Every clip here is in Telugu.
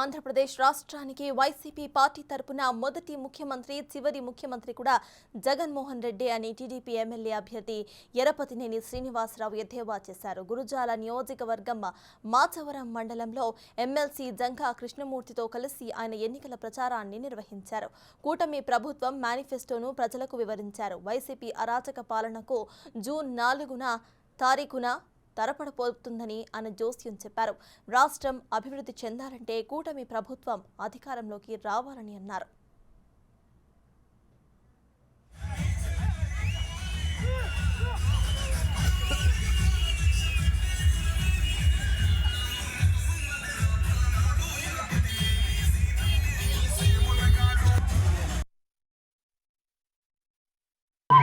ఆంధ్రప్రదేశ్ రాష్ట్రానికి వైసీపీ పార్టీ తరపున మొదటి ముఖ్యమంత్రి చివరి ముఖ్యమంత్రి కూడా జగన్మోహన్ రెడ్డి అని టీడీపీ ఎమ్మెల్యే అభ్యర్థి ఎరపతినేని శ్రీనివాసరావు ఎద్దేవా చేశారు. గురుజాల నియోజకవర్గం మాచవరం మండలంలో ఎమ్మెల్సీ జంకా కృష్ణమూర్తితో కలిసి ఆయన ఎన్నికల ప్రచారాన్ని నిర్వహించారు. కూటమి ప్రభుత్వం మేనిఫెస్టోను ప్రజలకు వివరించారు. వైసీపీ అరాచక పాలనకు జూన్ నాలుగున తారీఖున తరపడబోతుందని ఆయన జోస్యం చెప్పారు. రాష్ట్రం అభివృద్ధి చెందాలంటే కూటమి ప్రభుత్వం అధికారంలోకి రావాలని అన్నారు.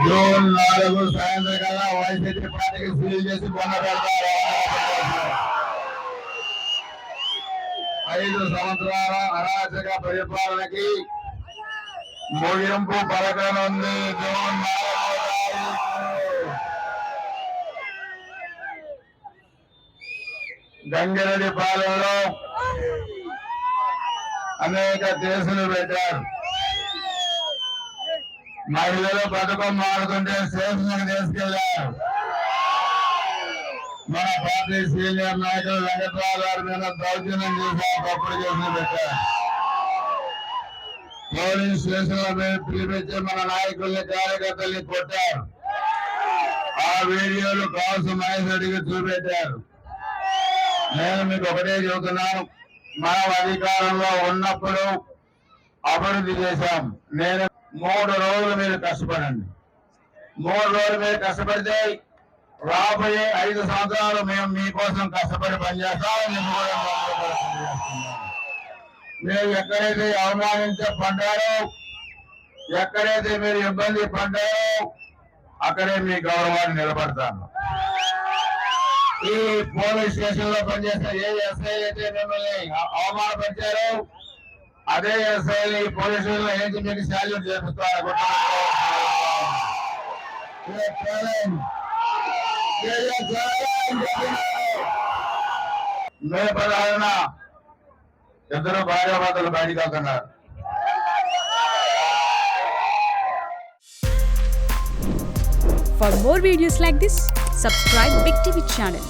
జూన్ నాలుగు సాయంత్రం వైసీపీ పార్టీకి సీల్ చేసి బొన్న పెడతారు. ఐదు సంవత్సరాల అరాచక పరిపాలనకి ముగింపు పలకనుంది జూన్ గంగిరెడ్డి పాలనలో అనేక కేసులు పెట్టారు. మహిళలు పథకం ఆడుతుంటే స్టేషన్కి తీసుకెళ్ళారు మన పార్టీ సీనియర్ నాయకులు వెంకట్రావు గారి మీద దౌర్జన్యం చేశారు తప్పుడు కేసులు పెట్టారు. పోలీస్ స్టేషన్ల మీద పిలిపించి మన నాయకుల్ని కార్యకర్తల్ని కొట్టారు. ఆ వీడియోలు కాసు మహేష్ అడిగి చూపెట్టారు. నేను మీకు ఒకటే చెబుతున్నాను. మనం అధికారంలో ఉన్నప్పుడు అభివృద్ధి చేశాం. నేను మూడు రోజులు మీరు కష్టపడండి. మూడు రోజులు మీరు కష్టపడితే రాబోయే ఐదు సంవత్సరాలు మేము మీకోసం కష్టపడి పనిచేస్తామని మీరు ఎక్కడైతే అవమానించబడ్డారో ఎక్కడైతే మీరు ఇబ్బంది పడ్డారో అక్కడే మీ గౌరవాన్ని నిలబడతాను ఈ పోలీస్ స్టేషన్లో పనిచేసిన ఏ ఎస్ఐ అయితే మిమ్మల్ని అవమానపరిచారో అదే ఎస్ఐ ఈ పోలీస్ స్టేషన్ లో ఏంటి మీకు శాల్యూట్ చేపిస్తారు మే పదహారున ఇద్దరు భార్యాభర్తలు బయటికి వెళ్తున్నారు For more videos like this, subscribe Big TV channel